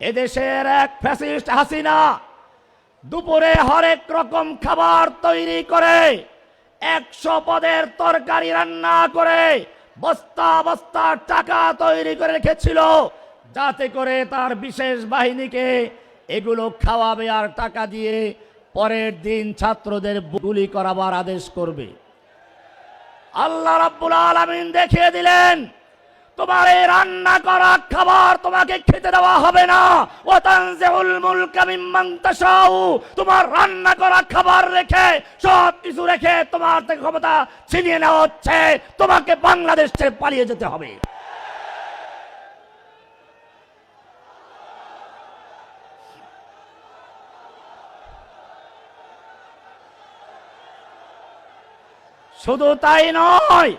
এদেশের এক ফ্যাসিস্ট হাসিনা দুপুরে হরেক রকম খাবার তৈরি করে, একশো পদের তরকারি রান্না করে, বস্তা বস্তা টাকা তৈরি করে রেখেছিল, যাতে করে তার বিশেষ বাহিনীকে এগুলো খাওয়াবে আর টাকা দিয়ে পরের দিন ছাত্রদের গুলি করাবার আদেশ করবে। আল্লাহ রাব্বুল আলামিন দেখিয়ে দিলেন তোমার এই রান্না করা খাবার তোমাকে খেতে দেওয়া হবে না। ও তানজিউল মুলকা মিম্মান তাশাউ। তোমার রান্না করা খাবার রেখে, সব কিছু রেখে তোমার থেকে ক্ষমতা ছিনিয়ে নেওয়া হচ্ছে। তোমাকে বাংলাদেশ ছেড়ে পালিয়ে যেতে হবে। শুধু তাই নয়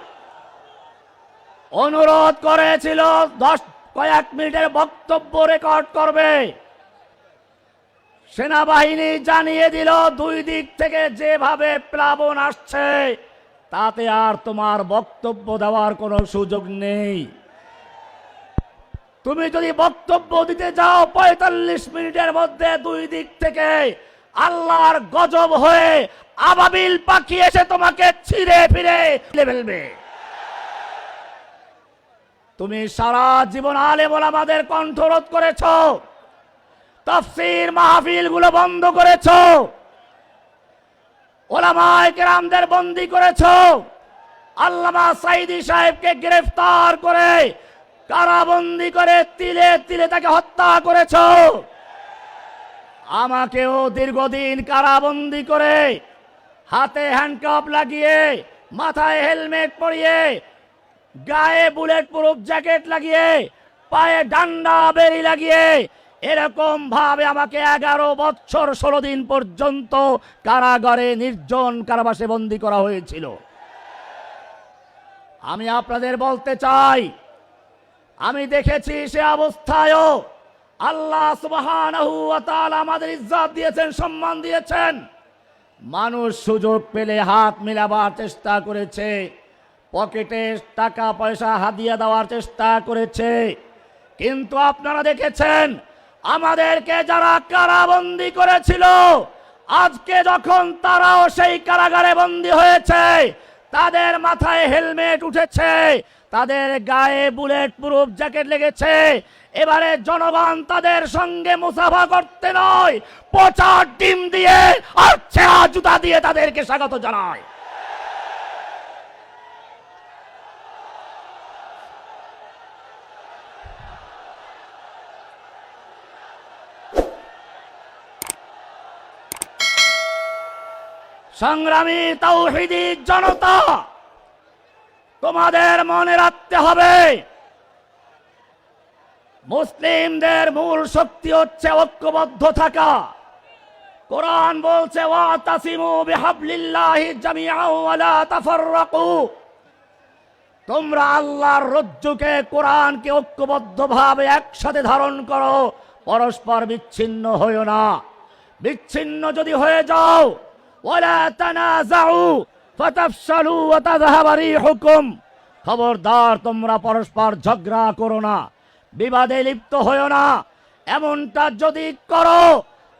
অনুরোধ করেছিল, দশ কয়েক মিনিটের বক্তব্য রেকর্ড করবে। সেনাবাহিনী জানিয়ে দিল, দুই দিক থেকে যেভাবে প্লাবন আসছে, তাতে আর তোমার বক্তব্য দেওয়ার কোনো সুযোগ নেই। তুমি যদি বক্তব্য দিতে যাও, পঁয়তাল্লিশ মিনিটের মধ্যে দুই দিক থেকে আল্লাহর গজব হয়ে আবাবিল পাখি এসে তোমাকে ছিঁড়ে ফিরে ফেলে ফেলবে। তুমি সারা জীবন আলেম আমাদের কণ্ঠরোধ করেছ। তফসির মাহফিলগুলো বন্ধ করেছ। ওলামায় কেরামদের বন্দি করেছ। আল্লামা সাইদি সাহেবকে গ্রেফতার করে কারাবন্দি করে তিলে তিলে তাকে হত্যা করেছ। আমাকেও দীর্ঘদিন কারাবন্দি করে হাতে হ্যান্ডকাপ লাগিয়ে, মাথায় হেলমেট পরিয়ে গায়ে বুলেট প্রুফ জ্যাকেট লাগিয়ে, পায়ে ডান্ডা বেরি লাগিয়ে, এরকম ভাবে আমাকে এগারো বছর ষোলো দিন পর্যন্ত কারাগারে নির্জন কারাবাসে বন্দি করা হয়েছিল। আমি আপনাদের বলতে চাই, আমি দেখেছি সে অবস্থায়ও আল্লাহ সুবহানাহু ওয়া আমাদের ইজ্জত দিয়েছেন, সম্মান দিয়েছেন। মানুষ সুযোগ পেলে হাত মিলাবার চেষ্টা করেছে। পকেটে টাকা, পয়সা হাদিয়া দেওয়ার চেষ্টা করেছে। কিন্তু আপনারা দেখেছেন, আমাদেরকে যারা কারাবন্দি করেছিল, আজকে যখন তারাও সেই কারাগারে বন্দী হয়েছে, তাদের মাথায় হেলমেট উঠেছে, তাদের গায়ে বুলেট প্রুফ জ্যাকেট লেগেছে, এবারে জনগণ তাদের সঙ্গে মুসাফা করতে নয়, পচা ডিম দিয়ে আর ছেঁড়া জুতা দিয়ে তাদেরকে স্বাগত জানায়। সংগ্রামী তৌহিদি জনতা, তোমাদের মনে রাখতে হবে, মুসলিমদের মূল শক্তি হচ্ছে ঐক্যবদ্ধ থাকা। কোরআন বলছে তাসিমু তোমরা আল্লাহর রজ্জুকে কোরআনকে ঐক্যবদ্ধভাবে একসাথে ধারণ করো, পরস্পর বিচ্ছিন্ন হইও না। বিচ্ছিন্ন যদি হয়ে যাও তানাজাউ ফাতাফশালু ওয়া তাযহাবা রিহুকুম। খবরদার, তোমরা পরস্পর ঝগড়া করো না, বিবাদে লিপ্ত হইও না। এমনটা যদি করো,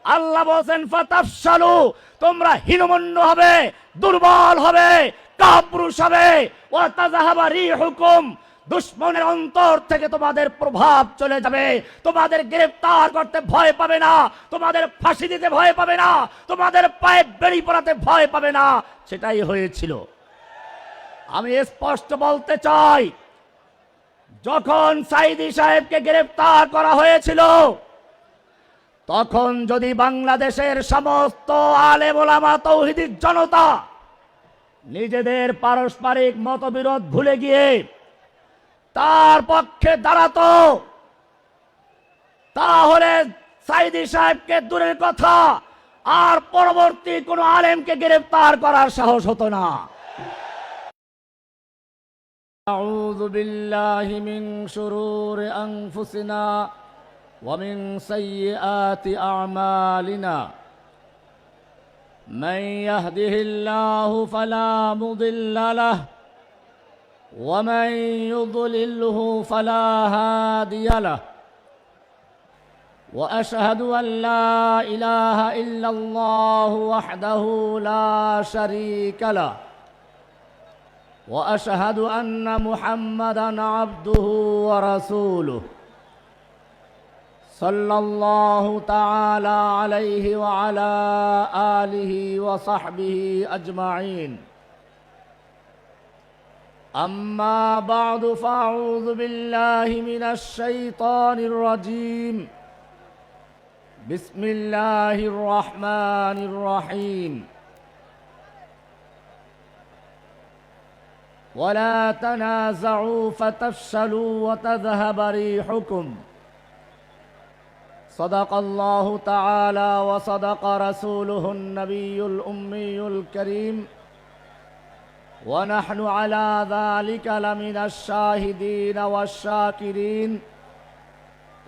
আল্লাহ বলছেন, ফাতাফশালু, তোমরা হীনমন্য হবে, দুর্বল হবে, কাপুরুষ হবে। ওয়া তাযহাবা রিহুকুম দুশ্মনের অন্তর থেকে তোমাদের প্রভাব চলে যাবে। তোমাদের গ্রেফতার করতে ভয় পাবে না। তোমাদের ফাঁসি দিতে ভয় পাবে না। তোমাদের পায়ে বেড়ি পড়াতে ভয় পাবে না। সেটাই হয়েছিল। আমি স্পষ্ট বলতে চাই, যখন সাইদি সাহেবকে গ্রেফতার করা হয়েছিল, তখন যদি বাংলাদেশের সমস্ত আলেম ওলামা তৌহিদিক জনতা নিজেদের পারস্পরিক মতবিরোধ ভুলে গিয়ে তার পক্ষে দাঁড়াতো তাহলে সাইদি সাহেবকে দূরের কথা আর পরবর্তী কোন আলেমকে গ্রেফতার করার সাহস হতো না أعوذ بالله من شرور أنفسنا ومن سيئات أعمالنا من يهده الله فلا مضل له ومن يضلله فلا هادي له واشهد ان لا اله الا الله وحده لا شريك له واشهد ان محمدا عبده ورسوله صلى الله تعالى عليه وعلى اله وصحبه اجمعين اما بعد فاعوذ بالله من الشيطان الرجيم بسم الله الرحمن الرحيم ولا تنازعوا فتفشلوا وتذهب ريحكم صدق الله تعالى وصدق رسوله النبي الامي الكريم ونحن على ذلك لمن الشاهدين والشاكرين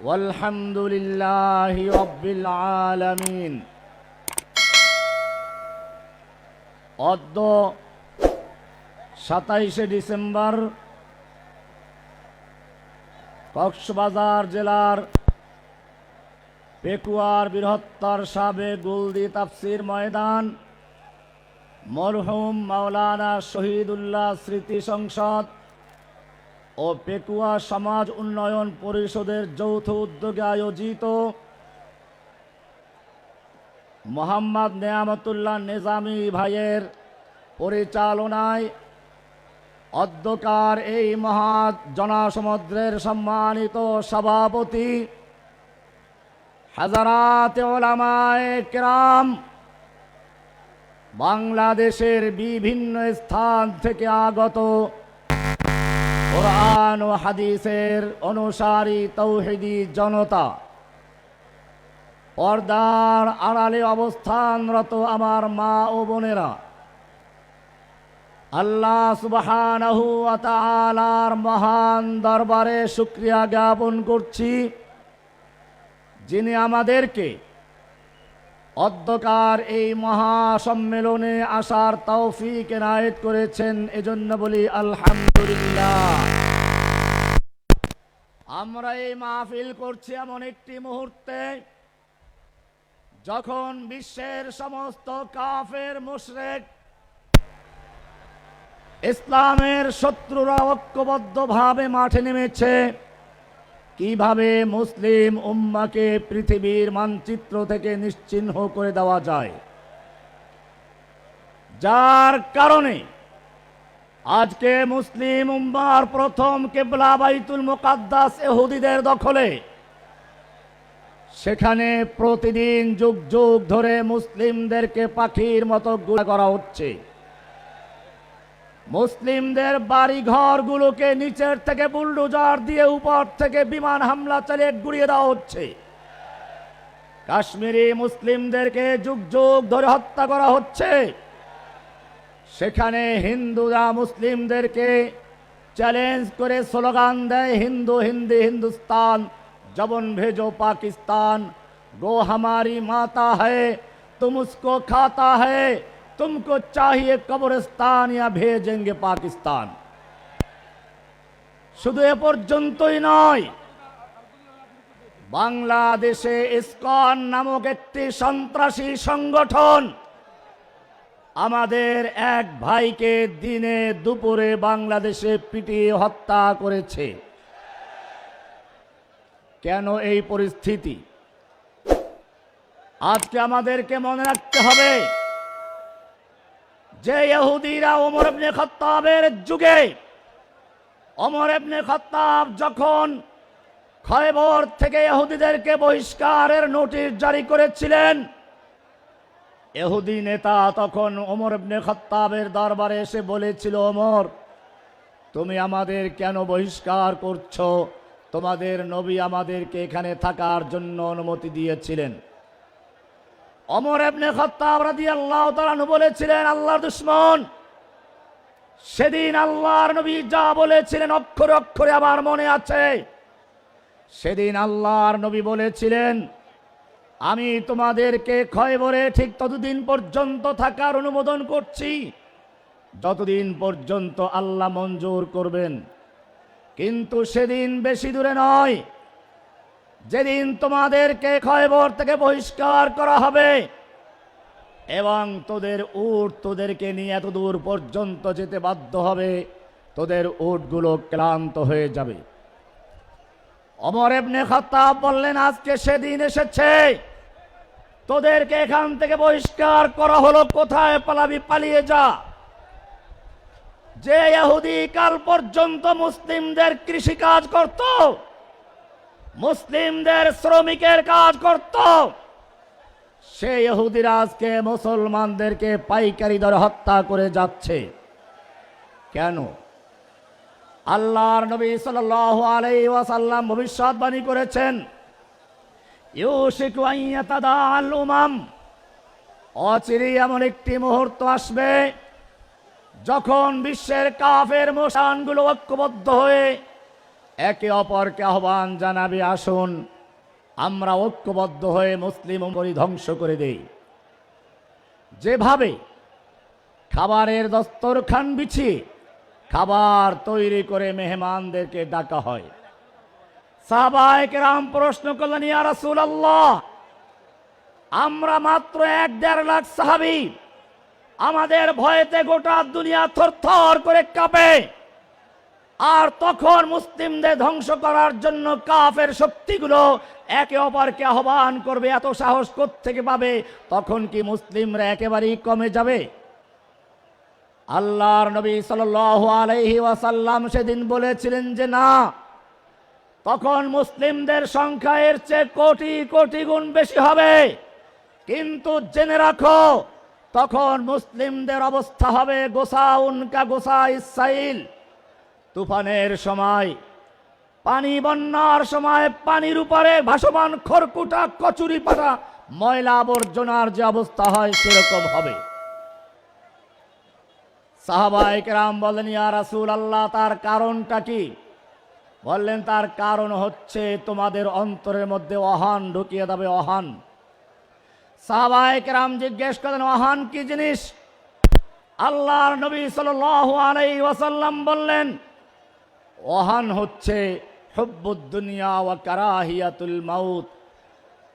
والحمد لله رب العالمين অদ্য সাতাইশে ডিসেম্বর কক্সবাজার জেলার পেকুয়ার বৃহত্তর সাবেক গুলদি তাফসির ময়দান মরহুম মাওলানা শহীদুল্লাহ স্মৃতি সংসদ ও পেকুয়া সমাজ উন্নয়ন পরিষদের যৌথ উদ্যোগে আয়োজিত মোহাম্মদ নেয়ামতুল্লাহ নিজামী ভাইয়ের পরিচালনায় অধ্যকার এই মহা জনসমুদ্রের সম্মানিত সভাপতি হাজারাত ওলামায়ে কেরাম বাংলাদেশের বিভিন্ন স্থান থেকে আগত কোরআন ও হাদিসের অনুসারী তৌহিদি জনতা। পর্দার আড়ালে অবস্থানরত আমার মা ও বোনেরা, আল্লাহ সুবহানাহু মহান দরবারে শুক্রিয়া জ্ঞাপন করছি, যিনি আমাদেরকে অধ্যকার এই মহা সম্মেলনে আসার তৌফিক এনায়েত করেছেন, এজন্য বলি আলহামদুলিল্লাহ। আমরা এই মাহফিল করছি এমন একটি মুহূর্তে, যখন বিশ্বের সমস্ত কাফের মুশরেক ইসলামের শত্রুরা ঐক্যবদ্ধভাবে মাঠে নেমেছে কীভাবে মুসলিম উম্মাকে পৃথিবীর মানচিত্র থেকে নিশ্চিহ্ন করে দেওয়া যায়? যার কারণে আজকে মুসলিম উম্মার প্রথম কেবলা বাইতুল মুকাদ্দাস এহুদিদের দখলে। সেখানে প্রতিদিন যুগ যুগ ধরে মুসলিমদেরকে পাখির মতো গুলা করা হচ্ছে। মুসলিমদের বাড়ি ঘরগুলোকে নিচের থেকে বুলডোজার দিয়ে উপর থেকে বিমান হামলা চালিয়ে গুড়িয়ে দেওয়া হচ্ছে। কাশ্মীরি মুসলিমদেরকে যুগ যুগ ধরে হত্যা করা হচ্ছে। সেখানে হিন্দুরা মুসলিমদেরকে চ্যালেঞ্জ করে স্লোগান দেয়, হিন্দু, হিন্দি, হিন্দুস্তান, জবন ভেজো পাকিস্তান, গো হামারি মাতা হে তুমস্কো খাতা হে तुमको चाहिए কবরস্থান या भेजेंगे পাকিস্তান শুধু এ পর্যন্তই নয় বাংলাদেশে ইসকন নামক একটি সন্ত্রাসী সংগঠন আমাদের এক ভাইকে দিনে দুপুরে বাংলাদেশে পিটিয়ে হত্যা করেছে কেন এই পরিস্থিতি আজকে আমাদেরকে মনে রাখতে হবে যে ইহুদিরা ওমর ইবনে খত্তাবের যুগে, ওমর ইবনে খত্তাব যখন খয়বর থেকে ইহুদিদেরকে বহিষ্কারের নোটিশ জারি করেছিলেন এহুদি নেতা তখন ওমর ইবনে খত্তাবের দরবারে এসে বলেছিল, ওমর, তুমি আমাদের কেন বহিষ্কার করছ? তোমাদের নবী আমাদেরকে এখানে থাকার জন্য অনুমতি দিয়েছিলেন। অমর এবনে খত্তাব তাআলা বলেছিলেন, আল্লাহর দুশ্মন। সেদিন আল্লাহর নবী যা বলেছিলেন, অক্ষরে অক্ষরে আমার মনে আছে। সেদিন আল্লাহর নবী বলেছিলেন, আমি তোমাদেরকে ক্ষয় খয়বরে ঠিক ততদিন পর্যন্ত থাকার অনুমোদন করছি, যতদিন পর্যন্ত আল্লাহ মঞ্জুর করবেন। কিন্তু সেদিন বেশি দূরে নয়। যেদিন তোমাদেরকে খয়বর থেকে বহিষ্কার করা হবে, এবং তোদের উট তোদেরকে নিয়ে এত দূর পর্যন্ত যেতে বাধ্য হবে, তোদের উটগুলো ক্লান্ত হয়ে যাবে। অমর এবনে খত্তাব বললেন, আজকে সেদিন এসেছে। তোদেরকে এখান থেকে বহিষ্কার করা হলো, কোথায় পালাবি পালিয়ে যা। যে ইহুদি কাল পর্যন্ত মুসলিমদের কৃষি কাজ করত মুসলিমদের শ্রমিকের কাজ করত। সে ইহুদিরা আজকে মুসলমানদেরকে পাইকারি দরে হত্যা করে যাচ্ছে। কেন? আল্লাহর নবী সাল্লাল্লাহু আলাইহি ওয়াসাল্লাম ভবিষ্যৎবাণী করেছেন উমাম অচিরেই এমন একটি মুহূর্ত আসবে যখন বিশ্বের কাফের মোশানগুলো ঐক্যবদ্ধ হয়ে একে অপরকে আহ্বান জানাবে, আসুন, আমরা ঐক্যবদ্ধ হয়ে মুসলিম করি ধ্বংস করে দেই। যেভাবে খাবারের দস্তরখান বিছিয়ে খাবার তৈরি করে মেহমানদেরকে ডাকা হয় সাহাবায়ে রাম প্রশ্ন করলেন, ইয়া রাসূলুল্লাহ, আমরা মাত্র এক দেড় লাখ সাহাবী, আমাদের ভয়েতে গোটা দুনিয়া থরথর করে কাঁপে। আর তখন মুসলিমদের ধ্বংস করার জন্য কাফের শক্তিগুলো একে অপরকে আহ্বান করবে, এত সাহস থেকে পাবে? তখন কি মুসলিমরা একেবারেই কমে যাবে? আল্লাহর নবী সাল্লাল্লাহু আলাইহি ওয়াসাল্লাম সেদিন বলেছিলেন যে না, তখন মুসলিমদের সংখ্যা এর চেয়ে কোটি কোটি গুণ বেশি হবে। কিন্তু জেনে রাখো, তখন মুসলিমদের অবস্থা হবে গোসা উনকা গোসা ইসাইল তুফানের সময়, পানি বন্যার সময়, পানির উপরে ভাসমান খড়কুটা, কচুরি পাতা, ময়লা আবর্জনার যে অবস্থা হয় সেরকম হবে। সাহাবাইক রাম বলেন রাসূল আল্লাহ তার কারণটা কি? বললেন, তার কারণ হচ্ছে তোমাদের অন্তরের মধ্যে অহান ঢুকিয়ে দেবে, অহান। সাহাবাইক রাম জিজ্ঞেস করেন অহান কি জিনিস? আল্লাহর নবী সাল্লাল্লাহু আলাইহি ওয়াসাল্লাম বললেন ওহান হচ্ছে হব্বুদ্দুনিয়া ওয়া কারাহিয়াতুল মাউত।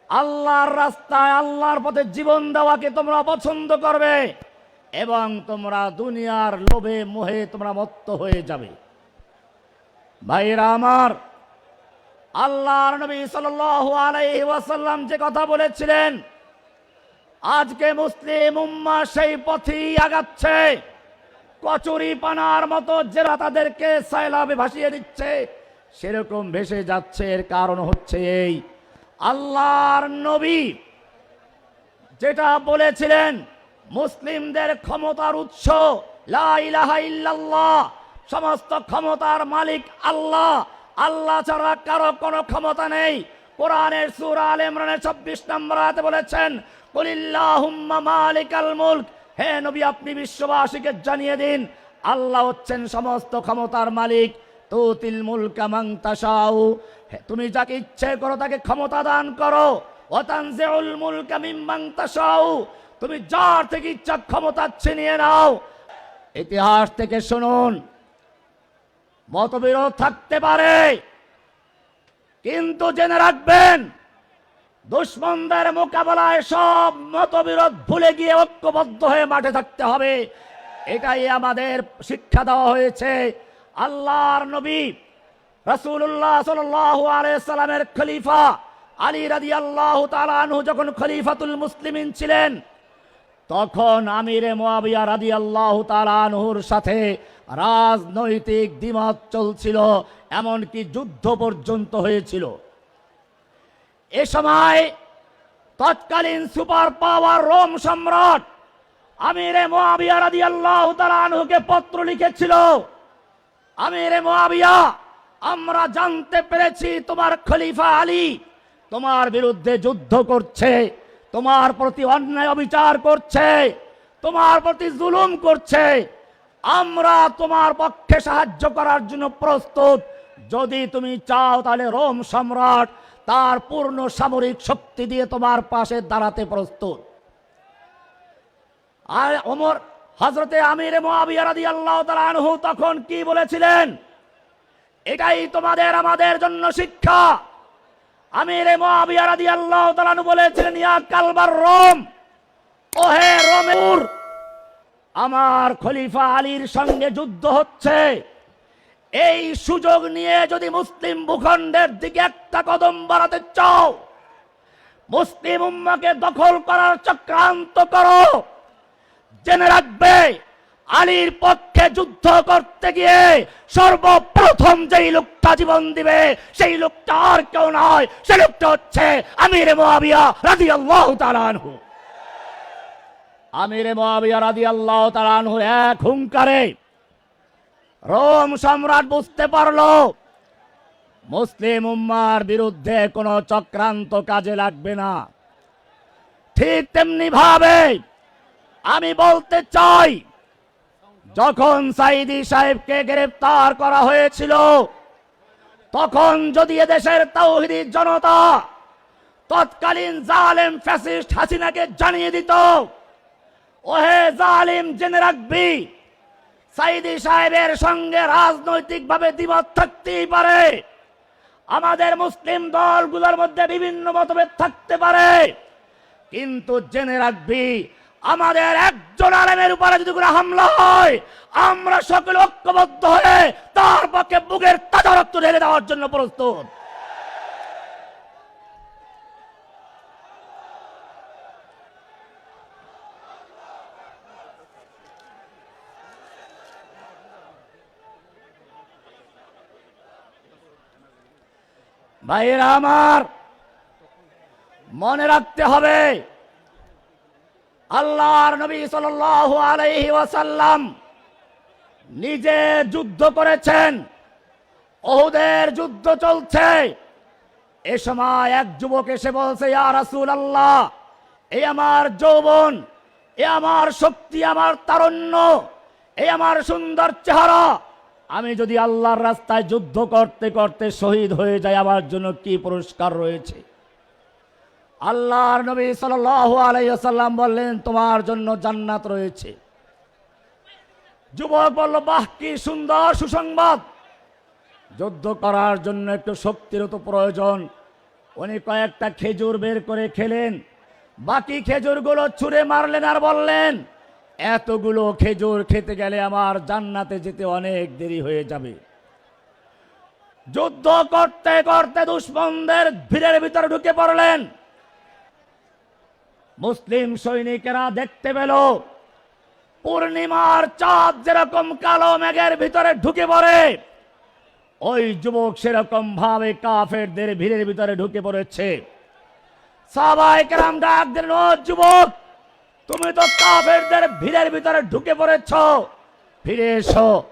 আল্লাহর রাস্তায় আল্লাহর পথে জীবন দেওয়াকে তোমরা পছন্দ করবে এবং তোমরা দুনিয়ার লোভে মোহে তোমরা মত্ত হয়ে যাবে। ভাইরা আমার, আল্লাহর নবী আলাইহি ওয়াসাল্লাম যে কথা বলেছিলেন, আজকে মুসলিম উম্মা সেই পথেই আগাচ্ছে। কচুরি পানার মতো যারা তাদেরকে সাইলাবে ভাসিয়ে দিচ্ছে। সেরকম ভেসে যাচ্ছে, এর কারণ হচ্ছে এই। আল্লাহর নবী যেটা বলেছিলেন, মুসলিমদের ক্ষমতার উৎস, লা ইলাহা ইল্লাল্লাহ, সমস্ত ক্ষমতার মালিক আল্লাহ। আল্লাহ ছাড়া কারও কোনো ক্ষমতা নেই। কোরআনের সূরা আল ইমরানের 26 নম্বর বলেছেন, কুলিল্লাহুম্মা মালিকাল মুলক। হে নবী আপনি বিশ্ববাসীকে জানিয়ে দিন আল্লাহ হচ্ছেন সমস্ত ক্ষমতার মালিক। তুতিল মুলকা তাশাউ। হে, তুমি যাকে ইচ্ছে করো তাকে ক্ষমতা দান করো। ওয়াতানজিউল মুলকা মিম্মান তাশাউ। তুমি যার থেকে ইচ্ছা ক্ষমতা ছিনিয়ে নাও। ইতিহাস থেকে শুনুন মতবিরোধ থাকতে পারে কিন্তু জেনে রাখবেন দুশ্মনদের মোকাবেলায় সব মতবিরোধ ভুলে গিয়ে ঐক্যবদ্ধ হয়ে মাঠে থাকতে হবে। এটাই আমাদের শিক্ষা দেওয়া হয়েছে। আল্লাহর নবী রাসূলুল্লাহ সাল্লাল্লাহু আলাইহি সাল্লামের খলিফা আলী রাদিয়াল্লাহু তাআলা আনহু যখন খলিফাতুল মুসলিমিন ছিলেন, তখন আমিরে মোয়াবিয়া রাদি আল্লাহ তালানহুর সাথে রাজনৈতিক দ্বিমত চলছিল, এমনকি যুদ্ধ পর্যন্ত হয়েছিল। এ সময় তৎকালীন সুপার পাওয়ার রোম সম্রাট আমিরে মোয়াবিয়া রাদি আল্লাহ তালানহুকে পত্র লিখেছিল, আমিরে মোয়াবিয়া আমরা জানতে পেরেছি তোমার খলিফা আলী তোমার বিরুদ্ধে যুদ্ধ করছে, তোমার প্রতি অন্যায় অবিচার করছে, তোমার প্রতি জুলুম করছে। আমরা তোমার পক্ষে সাহায্য করার জন্য প্রস্তুত। যদি তুমি চাও তাহলে রোম সম্রাট তার পূর্ণ সামরিক শক্তি দিয়ে তোমার পাশে দাঁড়াতে প্রস্তুত। আর ওমর হজরতে আমির মোয়াবিয়া রাদিয়াল্লাহু তাআলা আনহু তখন কি বলেছিলেন? এটাই তোমাদের, আমাদের জন্য শিক্ষা। আমিরে মুআবিয়া রাদিয়াল্লাহু তাআলা আনহু বলেছিলেন, ইয়া কালবার রোম, ওহে রোমের আমার খলিফা আলীর সঙ্গে যুদ্ধ হচ্ছে। এই সুযোগ নিয়ে যদি মুসলিম ভূখণ্ডের দিকে একটা কদম বাড়াতে চাও, মুসলিম উম্মাকে দখল করার চক্রান্ত করো। জেনে রাখবে, আলীর পক্ষে যুদ্ধ করতে গিয়ে সর্বপ্রথম যেই লোকটা জীবন দিবে, সেই লোকটা আর কেউ নয়, সে লোকটা হচ্ছে আমির মোয়াবিয়া রাদিয়াল্লাহু তাআলা আনহু। আমির মোয়াবিয়া রাদিয়াল্লাহু তাআলা আনহু এক হুঙ্কারে রোম সম্রাট বুঝতে পারল, মুসলিম উম্মার বিরুদ্ধে কোনো চক্রান্ত কাজে লাগবে না। ঠিক তেমনি ভাবে আমি বলতে চাই, যখন সাইদি সাহেবকে গ্রেফতার করা হয়েছিল, তখন যদি এদেশের তৌহিদি জনতা তৎকালীন জালেম ফ্যাসিস্ট হাসিনাকে জানিয়ে দিত, ওহে জালিম জেনে রাখবি সাইদি সাহেবের সঙ্গে রাজনৈতিকভাবে দ্বিমত থাকতেই পারে। আমাদের মুসলিম দলগুলোর মধ্যে বিভিন্ন মতভেদ থাকতে পারে। কিন্তু জেনে রাখবি, আমাদের একজন আলেমের উপরে যদি কোনো হামলা হয়, আমরা সকলে ঐক্যবদ্ধ হয়ে তার পক্ষে বুকের তাজা রক্ত ঢেলে দেওয়ার জন্য প্রস্তুত। ভাইয়েরা আমার, মনে রাখতে হবে, আল্লাহর নবী সাল্লাল্লাহু আলাইহি ওয়াসাল্লাম নিজে যুদ্ধ করেছেন, ওহুদের যুদ্ধ চলছে। এ সময় এক যুবক এসে বলছে, ইয়া আল্লাহ এই আমার যৌবন, এ আমার শক্তি, আমার তারণ্য এই আমার সুন্দর চেহারা আমি যদি আল্লাহর রাস্তায় যুদ্ধ করতে করতে শহীদ হয়ে যাই, আমার জন্য কি পুরস্কার রয়েছে? আল্লাহর নবী সাল্লাল্লাহু আলাইসাল্লাম বললেন, তোমার জন্য জান্নাত রয়েছে। যুবক বলল, বাহ, কি সুন্দর সুসংবাদ! যুদ্ধ করার জন্য একটু শক্তির তো প্রয়োজন। উনি কয়েকটা খেজুর বের করে খেলেন। বাকি খেজুরগুলো ছুঁড়ে মারলেন আর বললেন এতগুলো খেজুর খেতে গেলে আমার জান্নাতে যেতে অনেক দেরি হয়ে যাবে। যুদ্ধ করতে করতে দুশ্মনদের ভিড়ের ভিতরে ঢুকে পড়লেন। মুসলিম সৈনিকেরা দেখতে পেল, পূর্ণিমার চাঁদ যেরকম কালো মেঘের ভিতরে ঢুকে পড়ে, ওই যুবক সেরকম ভাবে কাফেরদের ভিড়ের ভিতরে ঢুকে পড়েছে। সবাই কেরাম ডাক দিলেন, "ও যুবক তুমি তো কাফেরদের ভিড়ের ভিতরে ঢুকে পড়েছ। ফিরে এসো,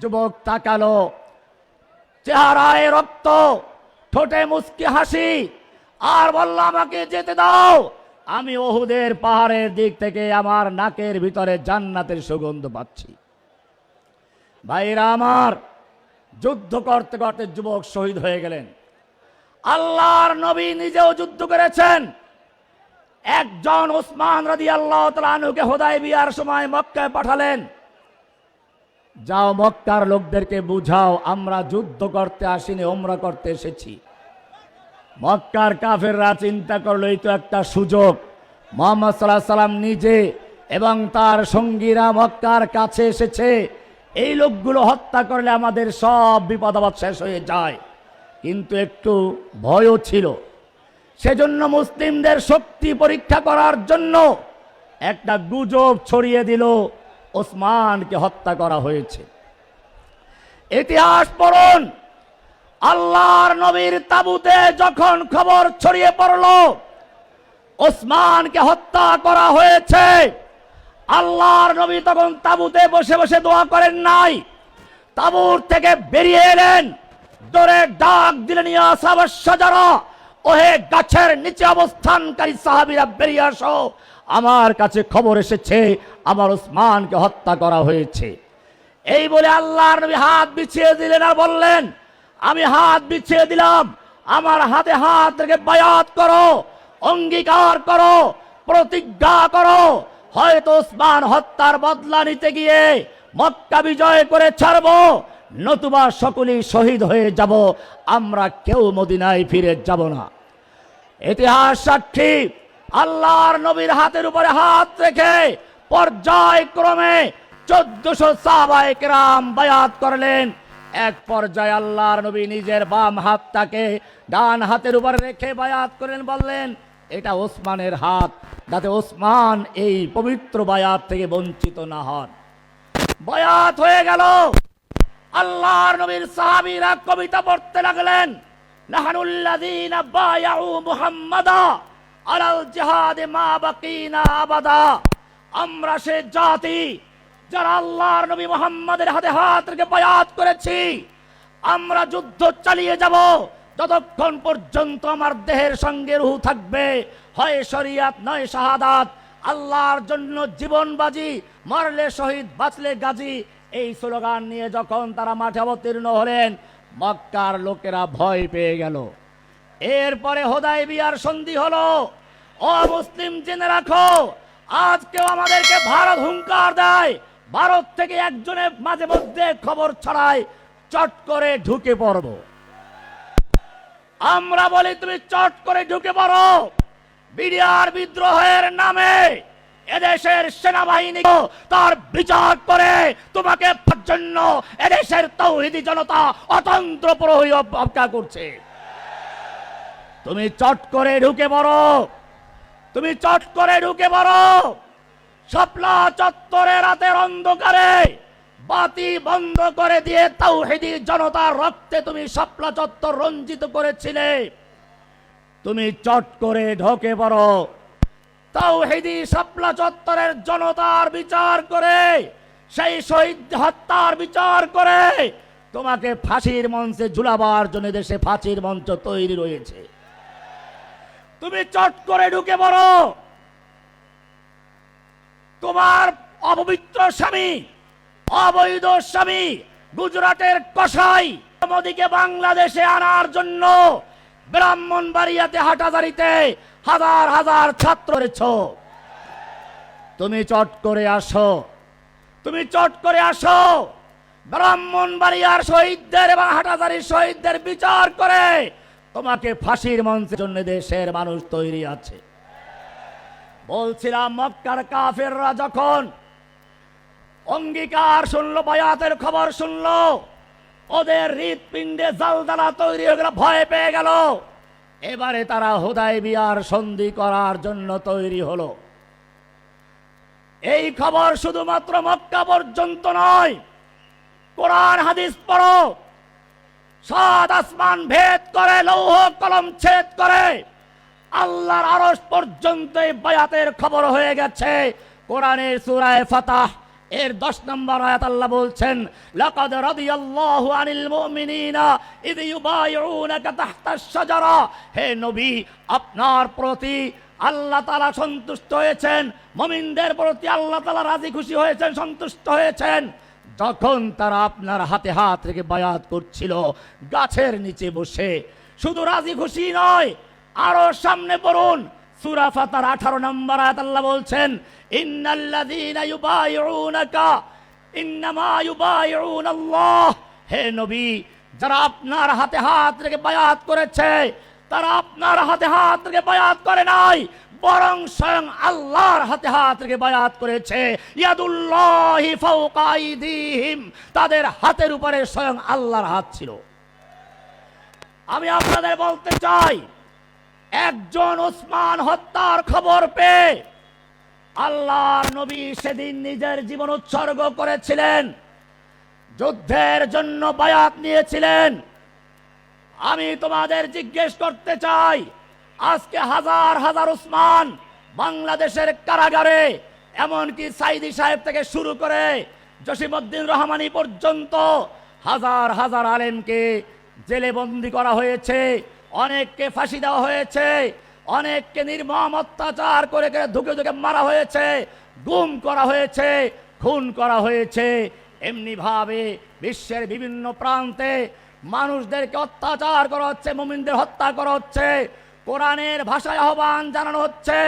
যুবক তাকালো। চেহারায় রক্ত, ঠোঁটে মুস্কি হাসি। আর বলল, আমাকে যেতে দাও। আমি ওহুদের পাহাড়ের দিক থেকে আমার নাকের ভিতরে জান্নাতের সুগন্ধ পাচ্ছি। ভাইরা আমার, যুদ্ধ করতে করতে যুবক শহীদ হয়ে গেলেন। আল্লাহর নবী নিজেও যুদ্ধ করেছেন। একজন ওসমান রাদি আল্লাহ তালুকে হোদাই বিয়ার সময় মক্কায় পাঠালেন। যাও মক্কার লোকদেরকে বুঝাও, আমরা যুদ্ধ করতে আসিনি ওমরা করতে এসেছি। মক্কার কাফেররা চিন্তা করল, এই তো একটা সুযোগ। মোহাম্মদ সাল্লাহ সাল্লাম নিজে এবং তার সঙ্গীরা মক্কার কাছে এসেছে। এই লোকগুলো হত্যা করলে আমাদের সব বিপদ আপদ শেষ হয়ে যায়। কিন্তু একটু ভয়ও ছিল। সেজন্য মুসলিমদের শক্তি পরীক্ষা করার জন্য একটা গুজব ছড়িয়ে দিল, ওসমানকে হত্যা করা হয়েছে। ইতিহাস পড়ুন, আল্লাহর নবীর তাবুতে যখন খবর ছড়িয়ে পড়ল, ওসমানকে হত্যা করা হয়েছে। আল্লাহর নবী তখন তাবুতে বসে বসে দোয়া করেন নাই। তাবুর থেকে বেরিয়ে এলেন দরে ডাক দিলেন, ইয়া সাবাসাজারা ওহে গাছের নিচে অবস্থানকারী সাহাবীরা বেরিয়ে আসো। আমার কাছে খবর এসেছে, আমার ওসমানকে হত্যা করা হয়েছে। এই বলে আল্লাহর নবী হাত বিছিয়ে দিলেন আর বললেন, আমি হাত বিছিয়ে দিলাম, আমার হাতে হাত রেখে বায়াত করো, অঙ্গীকার করো, প্রতিজ্ঞা করো। হয়তো ওসমান হত্যার বদলা নিতে গিয়ে মক্কা বিজয় করে ছাড়বো নতুবা সকলেই শহীদ হয়ে যাব, আমরা কেউ মদিনায় ফিরে যাব না। ইতিহাস সাক্ষী, আল্লাহর নবীর হাতের উপরে হাত রেখে পর্যায়ক্রমে চোদ্দশো সাহাবায়ে কেরাম বায়াত করলেন। এক পর্যায়ে আল্লাহর নবী নিজের বাম হাতটাকে ডান হাতের উপরে রেখে বায়াত করেন বললেন, এটা ওসমানের হাত, যাতে ওসমান এই পবিত্র বায়াত থেকে বঞ্চিত না হন। বয়াত হয়ে গেল। আল্লাহর নবীর সাহাবীরা কবিতা পড়তে লাগলেন, নাহানুল্লাযীনা বায়াউ মুহাম্মাদা আলাল জিহাদে মা বাকিনা আবাদা। আমরা সে জাতি যারা আল্লাহর নবী মুহাম্মাদের হাতে হাত রেখে বায়াত করেছি, আমরা যুদ্ধ চালিয়ে যাব। যতক্ষণ পর্যন্ত আমার দেহের সঙ্গে রুহু থাকবে, হয় শরিয়াত, নয় শাহাদাত, আল্লাহর জন্য জীবন বাজি, মরলে শহীদ, বাঁচলে গাজী এই স্লোগান নিয়ে যখন তারা মাঠে অবতীর্ণ হলেন, মক্কার লোকেরা ভয় পেয়ে গেল। এরপরে হোদাই বিয়ার সন্ধি হলো, ও মুসলিম, জেনে রাখো আজকেও আমাদেরকে ভারত হুঙ্কার দেয়, ভারত থেকে একজনের মাঝে মধ্যে খবর ছড়ায়, চট করে ঢুকে পড়ব। আমরা বলি, তুমি চট করে ঢুকে পড়ো, বিডিআর বিদ্রোহের নামে এদেশের সেনাবাহিনী তার বিচার করে তোমাকে জন্য এদেশের তৌহিদি জনতা অতন্ত্র প্রহরী অপেক্ষা করছে। তুমি চট করে ঢুকে পড়ো। তুমি চট করে ঢুকে পড়ো। শাপলা চত্বরে রাতের অন্ধকারে বাতি বন্ধ করে দিয়ে তাও তাওহিদি জনতার রক্তে তুমি শাপলা চত্বর রঞ্জিত করেছিলে। তুমি চট করে ঢোকে পড়ো। তাওহিদি শাপলা চত্বরের জনতার বিচার করে, সেই শহীদ হত্যার বিচার করে, তোমাকে ফাঁসির মঞ্চে ঝুলাবার জন্য দেশে ফাঁসির মঞ্চ তৈরি রয়েছে। তুমি চট করে ঢুকে পড়ো। তোমার অপবিত্র স্বামী, অবৈধ স্বামী, গুজরাটের কসাই, মোদীকে বাংলাদেশে আনার জন্য ব্রাহ্মণবাড়িয়াতে হাটাদারিতে হাজার হাজার ছাত্র রেছ তুমি চট করে আসো। তুমি চট করে আসো। ব্রাহ্মণবাড়িয়ার শহীদদের এবং হাটাদারির শহীদদের বিচার করে তোমাকে ফাঁসির মঞ্চের জন্য দেশের মানুষ তৈরি আছে। বলছিলাম, মক্কার কাফেররা যখন অঙ্গীকার শুনলো, বায়াতের খবর শুনলো, ওদের হৃৎপিণ্ডে জালদালা তৈরি হয়ে গেল, ভয় পেয়ে গেল। এবারে তারা হুদাই বিয়ার সন্ধি করার জন্য তৈরি হলো। এই খবর শুধুমাত্র মক্কা পর্যন্ত নয়, কোরআন, হাদিস পড়ো। সাত আসমান ভেদ করে, লৌহ কলম ছেদ করে, আল্লাহর আরশ পর্যন্ত বায়াতের খবর হয়ে গেছে। কোরআনের সূরায়ে ফাতাহ এর দশ নম্বর আয়াত আল্লাহ বলছেন, লাকাদ রাদিয়াল্লাহু আনিল মুমিনিনা ইদ ইউবাইউনাকা তাহতাশ শাজারা। হে নবী, আপনার প্রতি আল্লাহ তাআলা সন্তুষ্ট হয়েছেন, মুমিনদের প্রতি আল্লাহ তাআলা রাজি খুশি হয়েছেন, সন্তুষ্ট হয়েছেন। যখন তারা আপনার হাতে হাত রেখে বায়াত করছিল, গাছের নিচে বসে, শুধু রাজি খুশি নয়, আরও সামনে পড়ুন সূরা ফাতার 18 নম্বর আয়াত আল্লাহ বলছেন, ইন্নাল্লাযীনা ইউবাইউনাকা, ইন্নামা ইউবাইউনাল্লাহ। হে নবী, যারা আপনার হাতে হাত রেখে বায়াত করেছে, তারা আপনার হাতে হাত রেখে বায়াত করে নাই, বরং স্বয়ং আল্লাহর হাতে হাত রেখে বায়াত করেছে। ইয়াদুল্লাহি ফাওকা আইদিহিম, তাদের হাতের উপরে স্বয়ং আল্লাহর হাত ছিল। আমি আপনাদের বলতে চাই একজন ওসমান হত্যার খবর পেয়ে আল্লাহর নবী সেদিন নিজের জীবন উৎসর্গ করেছিলেন। যুদ্ধের জন্য বায়াত নিয়েছিলেন। আমি তোমাদের জিজ্ঞেস করতে চাই, আজকে হাজার হাজার উসমান বাংলাদেশের কারাগারে, এমনকি সাইদি সাহেব থেকে শুরু করে জসিমউদ্দিন রহমানি পর্যন্ত হাজার হাজার আলেমকে জেলে বন্দি করা হয়েছে। অনেককে ফাঁসি দেওয়া হয়েছে, অনেককে নির্মম অত্যাচার করে করে ধুকে ধুকে মারা হয়েছে, গুম করা হয়েছে, খুন করা হয়েছে। এমনি ভাবে বিশ্বের বিভিন্ন প্রান্তে মানুষদেরকে অত্যাচার করা হচ্ছে, মুমিনদের হত্যা করা হচ্ছে। কোরআনের ভাষায় আহ্বান জানানো হচ্ছে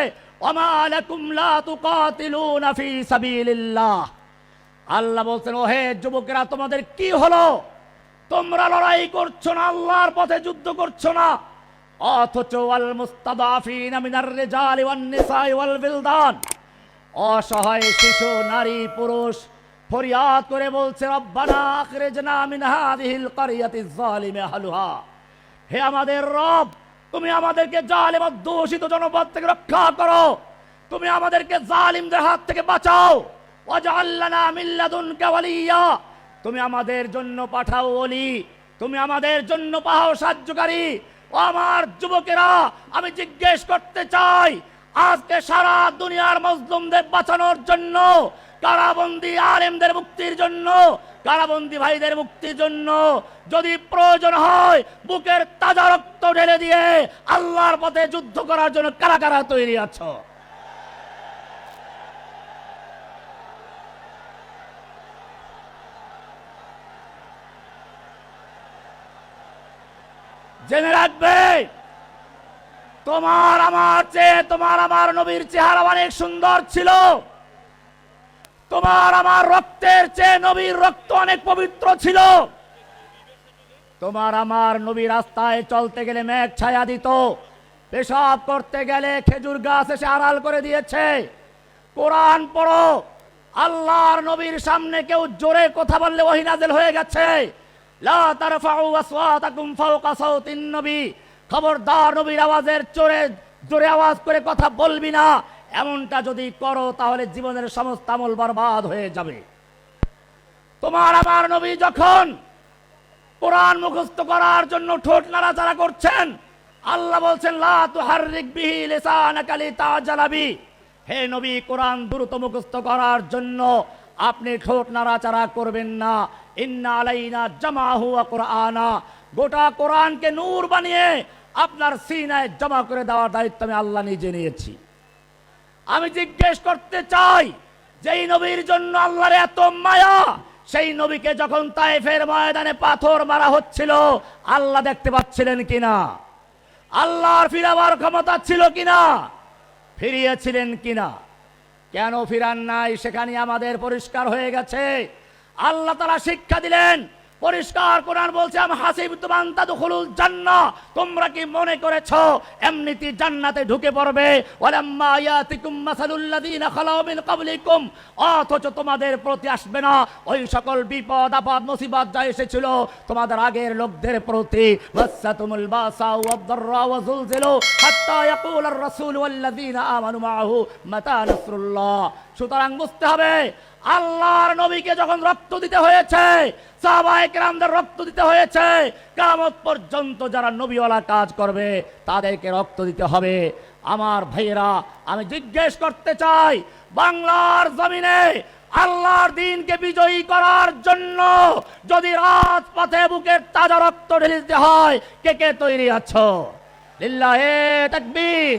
আল্লাহ বলছেন, ওহে যুবকেরা, তোমাদের কি হলো? তোমরা লড়াই করছ না, আল্লাহর পথে যুদ্ধ করছ না। অথচ ওয়াল মুস্তাদাফিনা মিনার রিজালি ওয়ান নিসাই ওয়াল বিলদান অসহায় শিশু, নারী, পুরুষ, ফরিয়াদ করে বলছে, রব্বানা আখরিজনা মিন হাযিহিল ক্বরিয়াতি যালিমি আহলুহা। হে আমাদের রব, তুমি আমাদেরকে জালিম ও দূষিত জনপদ থেকে রক্ষা করো। তুমি আমাদেরকে জালিমদের হাত থেকে বাঁচাও। ওয়াজআল্লানা মিন লাদুনকা ওয়ালিয়া। তুমি আমাদের জন্য পাঠাও ওলি তুমি আমাদের জন্য পাহাও সাহায্যকারী। ও আমার যুবকেরা, আমি জিজ্ঞেস করতে চাই, আজকে সারা দুনিয়ার মজলুমদের বাঁচানোর জন্য, কারাবন্দি আলেমদের মুক্তির জন্য, কারাবন্দি ভাইদের মুক্তির জন্য যদি প্রয়োজন হয়, বুকের তাজা রক্ত ঢেলে দিয়ে আল্লাহর পথে যুদ্ধ করার জন্য কারা কারা তৈরি আছো। জেনে রাখবে। তোমার আমার চেয়ে, তোমার আমার নবীর চেহারা অনেক সুন্দর ছিল। তোমার আমার রক্তের চেয়ে নবীর রক্ত অনেক পবিত্র ছিল। তোমার আমার নবী রাস্তায় চলতে গেলে মেঘ ছায়া দিত। পেশাব করতে গেলে খেজুর গাছ এসে আড়াল করে দিয়েছে। কোরআন পড়ো, আল্লাহর নবীর সামনে কেউ জোরে কথা বললে ওহি নাজেল হয়ে গেছে। খবরদার নবীর আওয়াজের চোরে জোরে আওয়াজ করে কথা বলবি না। এমনটা যদি করো, তাহলে জীবনের সমস্ত আমল বরবাদ হয়ে যাবে। তোমার আমার নবী যখন কোরআন মুখস্থ করার জন্য ঠোঁট নাড়াচাড়া করছেন, আল্লাহ বলছেন, লা তুহাররিক বিহি লিসানাকা লিতাজালাবি হে নবী, কোরআন দ্রুত মুখস্থ করার জন্য আপনি ঠোঁট নাড়াচাড়া করবেন না। ইন্না আলাইনা জামাহু ওয়া কুরআনা। গোটা কোরআনকে নূর বানিয়ে আপনার সিনায় জমা করে দেওয়ার দায়িত্ব আমি আল্লাহ নিজে নিয়েছি। আমি জিজ্ঞেস করতে চাই, যেই নবীর জন্য আল্লাহর এত মায়া, সেই নবীকে যখন তাইফের ময়দানে পাথর মারা হচ্ছিল, আল্লাহ দেখতে পাচ্ছিলেন কিনা? আল্লাহর ফিরাবার ক্ষমতা ছিল কিনা? ফিরিয়েছিলেন কিনা? কেন ফিরান নাই? সেখানে আমাদের পরিষ্কার হয়ে গেছে। আল্লাহ তারা শিক্ষা দিলেন পরিষ্কার কোরআন বলছে, আমি হাসিব তুমান তাদখুলুল জান্নাহ। তোমরা কি মনে করেছ এমনিতে জান্নাতে ঢুকে পড়বে? ওয়ালাম্মা ইয়াতিকুম খালাউ মিন ক্বাবলিকুম। অথচ তোমাদের প্রতি আসবে না, ওই সকল বিপদ, আপদ, মুসিবত যা এসেছিল, তোমাদের আগের লোকদের প্রতি। বাসা ওয়া যুলজিলু হাত্তা ইয়াকুল আর-রাসূল ওয়াল্লাযিনা আমানু মাআহু মাতা নাসরুল্লাহ। সুতরাং বুঝতে হবে আল্লাহর নবীকে যখন রক্ত দিতে হয়েছে রক্ত দিতে হয়েছে, কিয়ামত পর্যন্ত যারা নবীওয়ালা কাজ করবে, তাদেরকে রক্ত দিতে হবে। আমার ভাইয়েরা, আমি জিজ্ঞেস করতে চাই, বাংলার জমিনে আল্লাহর দিনকে বিজয়ী করার জন্য যদি রাজপথে বুকের তাজা রক্ত ঢেলে দিতে হয়, কে কে তৈরি আছো? লিল্লাহে তাকবীর।